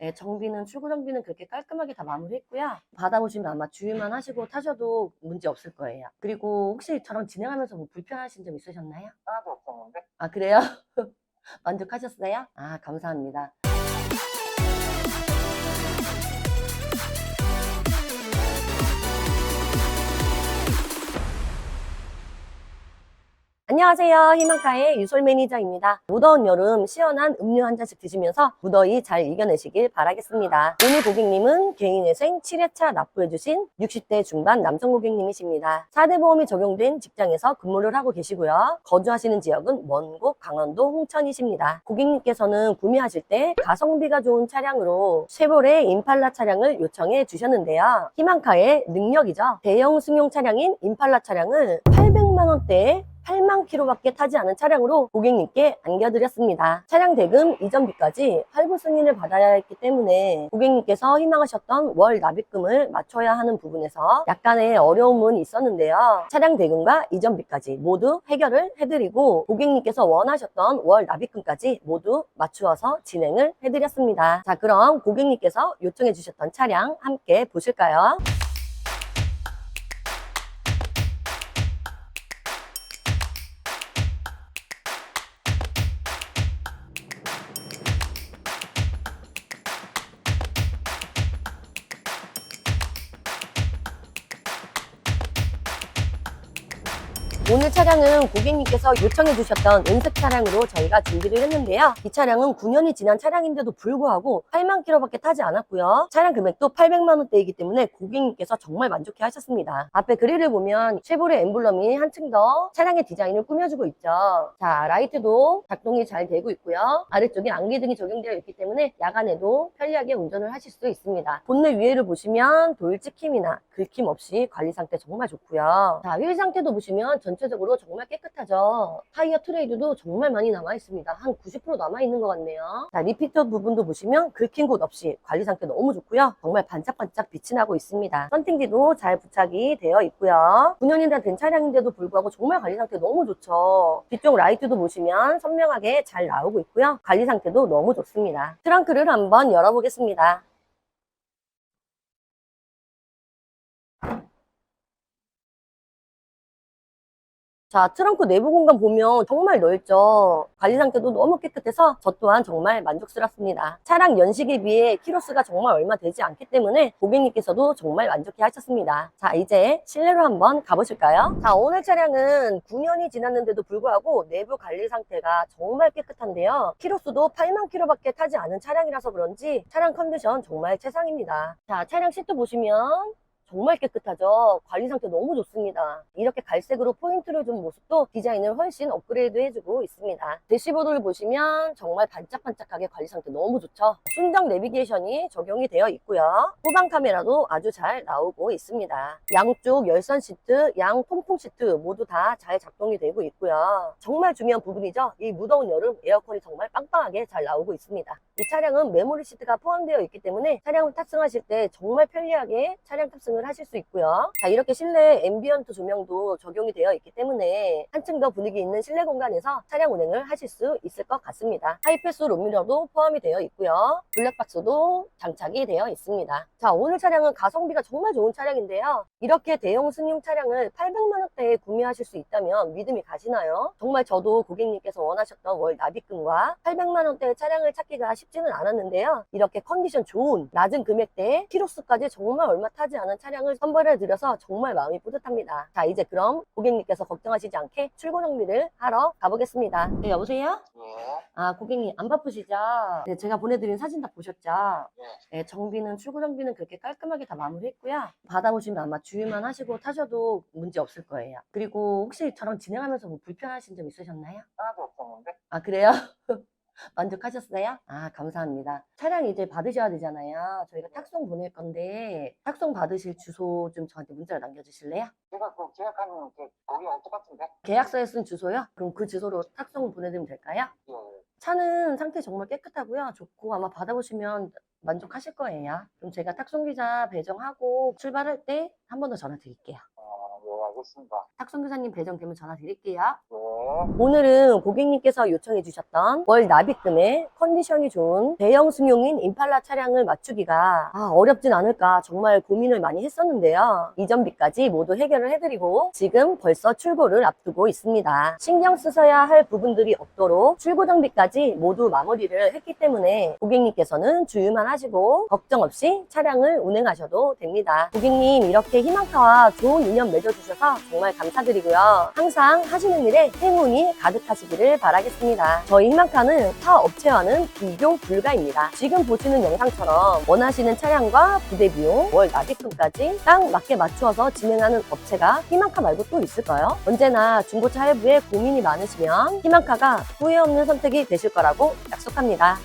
네, 정비는 출고 정비는 그렇게 깔끔하게 다 마무리했고요. 받아보시면 아마 주유만 하시고 타셔도 문제 없을 거예요. 그리고 혹시 저랑 진행하면서 뭐 불편하신 점 있으셨나요? 하나도 없었는데 아 그래요? 만족하셨어요? 아 감사합니다. 안녕하세요. 희망카의 유솔 매니저입니다. 무더운 여름 시원한 음료 한 잔씩 드시면서 무더위 잘 이겨내시길 바라겠습니다. 오늘 고객님은 개인회생 7회차 납부해주신 60대 중반 남성 고객님이십니다. 4대 보험이 적용된 직장에서 근무를 하고 계시고요. 거주하시는 지역은 먼곳 강원도 홍천이십니다. 고객님께서는 구매하실 때 가성비가 좋은 차량으로 쉐보레 임팔라 차량을 요청해 주셨는데요. 희망카의 능력이죠. 대형 승용 차량인 임팔라 차량을 800만 원대에 8만 킬로밖에 타지 않은 차량으로 고객님께 안겨드렸습니다. 차량 대금 이전비까지 할부 승인을 받아야 했기 때문에 고객님께서 희망하셨던 월 납입금을 맞춰야 하는 부분에서 약간의 어려움은 있었는데요. 차량 대금과 이전비까지 모두 해결을 해드리고 고객님께서 원하셨던 월 납입금까지 모두 맞추어서 진행을 해드렸습니다. 자, 그럼 고객님께서 요청해 주셨던 차량 함께 보실까요? 오늘 차량은 고객님께서 요청해 주셨던 은색 차량으로 저희가 준비를 했는데요. 이 차량은 9년이 지난 차량인데도 불구하고 8만 킬로밖에 타지 않았고요. 차량 금액도 800만 원대이기 때문에 고객님께서 정말 만족해 하셨습니다. 앞에 그릴을 보면 쉐보레 엠블럼이 한층 더 차량의 디자인을 꾸며주고 있죠. 자, 라이트도 작동이 잘 되고 있고요. 아래쪽에 안개등이 적용되어 있기 때문에 야간에도 편리하게 운전을 하실 수 있습니다. 본넷 위에를 보시면 돌 찍힘이나 긁힘 없이 관리 상태 정말 좋고요. 자, 휠 상태도 보시면 전 체적으로 정말 깨끗하죠. 타이어 트레이드도 정말 많이 남아 있습니다. 한 90% 남아 있는 것 같네요. 자, 리피터 부분도 보시면 긁힌 곳 없이 관리 상태 너무 좋고요. 정말 반짝반짝 빛이 나고 있습니다. 썬팅지도 잘 부착이 되어 있고요. 9년이나 된 차량인데도 불구하고 정말 관리 상태 너무 좋죠. 뒤쪽 라이트도 보시면 선명하게 잘 나오고 있고요. 관리 상태도 너무 좋습니다. 트렁크를 한번 열어보겠습니다. 자, 트렁크 내부 공간 보면 정말 넓죠. 관리 상태도 너무 깨끗해서 저 또한 정말 만족스럽습니다. 차량 연식에 비해 키로수가 정말 얼마 되지 않기 때문에 고객님께서도 정말 만족해 하셨습니다. 자, 이제 실내로 한번 가보실까요? 자, 오늘 차량은 9년이 지났는데도 불구하고 내부 관리 상태가 정말 깨끗한데요. 키로수도 8만 킬로밖에 타지 않은 차량이라서 그런지 차량 컨디션 정말 최상입니다. 자, 차량 시트 보시면 정말 깨끗하죠. 관리 상태 너무 좋습니다. 이렇게 갈색으로 포인트를 준 모습도 디자인을 훨씬 업그레이드 해주고 있습니다. 대시보드를 보시면 정말 반짝반짝하게 관리 상태 너무 좋죠. 순정 내비게이션이 적용이 되어 있고요. 후방 카메라도 아주 잘 나오고 있습니다. 양쪽 열선 시트, 양 통풍 시트 모두 다 잘 작동이 되고 있고요. 정말 중요한 부분이죠. 이 무더운 여름 에어컨이 정말 빵빵하게 잘 나오고 있습니다. 이 차량은 메모리 시트가 포함되어 있기 때문에 차량을 탑승하실 때 정말 편리하게 차량 탑승을 하실 수 있고요. 자, 이렇게 실내 앰비언트 조명도 적용이 되어 있기 때문에 한층 더 분위기 있는 실내 공간에서 차량 운행을 하실 수 있을 것 같습니다. 하이패스 롬미러도 포함이 되어 있고요. 블랙박스도 장착이 되어 있습니다. 자, 오늘 차량은 가성비가 정말 좋은 차량인데요. 이렇게 대형 승용 차량을 800만 원대에 구매하실 수 있다면 믿음이 가시나요? 정말 저도 고객님께서 원하셨던 월 납입금과 800만 원대의 차량을 찾기가 쉽지는 않았는데요. 이렇게 컨디션 좋은 낮은 금액대에 키로수까지 정말 얼마 타지 않은 차량 을 선물해 드려서 정말 마음이 뿌듯합니다. 자, 이제 그럼 고객님께서 걱정하시지 않게 출고 정비를 하러 가보겠습니다. 네, 여보세요? 예. 아, 고객님 안 바쁘시죠? 네, 제가 보내드린 사진 다 보셨죠? 네, 정비는 출고 정비는 그렇게 깔끔하게 다 마무리했고요. 받아보시면 아마 주유만 하시고 타셔도 문제 없을 거예요. 그리고 혹시 저랑 진행하면서 뭐 불편하신 점 있으셨나요? 하나도 없었는데 아, 그래요? 만족하셨어요? 아, 감사합니다. 차량 이제 받으셔야 되잖아요. 저희가 탁송 보낼 건데, 탁송 받으실 주소 좀 저한테 문자로 남겨주실래요? 제가 그 계약하는 그 거기랑 똑같은데 계약서에 쓴 주소요? 그럼 그 주소로 탁송 보내드리면 될까요? 예. 예. 차는 상태 정말 깨끗하고요. 좋고 아마 받아보시면 만족하실 거예요. 그럼 제가 탁송기자 배정하고 출발할 때 한 번 더 전화 드릴게요. 알겠습니다. 탁송 교사님 배정되면 전화 드릴게요. 네. 오늘은 고객님께서 요청해 주셨던 월 납입금에 컨디션이 좋은 대형 승용인 임팔라 차량을 맞추기가 아, 어렵진 않을까 정말 고민을 많이 했었는데요. 이전비까지 모두 해결을 해드리고 지금 벌써 출고를 앞두고 있습니다. 신경 쓰셔야 할 부분들이 없도록 출고 정비까지 모두 마무리를 했기 때문에 고객님께서는 주유만 하시고 걱정 없이 차량을 운행하셔도 됩니다. 고객님 이렇게 희망차와 좋은 인연 맺어주셔서 정말 감사드리고요. 항상 하시는 일에 행운이 가득하시기를 바라겠습니다. 저희 희망차는 타 업체와는 비교 불가입니다. 지금 보시는 영상처럼 원하시는 차량과 부대 비용, 월 납입금까지 딱 맞게 맞추어서 진행하는 업체가 희망카 말고 또 있을까요? 언제나 중고차 할부에 고민이 많으시면 희망카가 후회 없는 선택이 되실 거라고 약속합니다.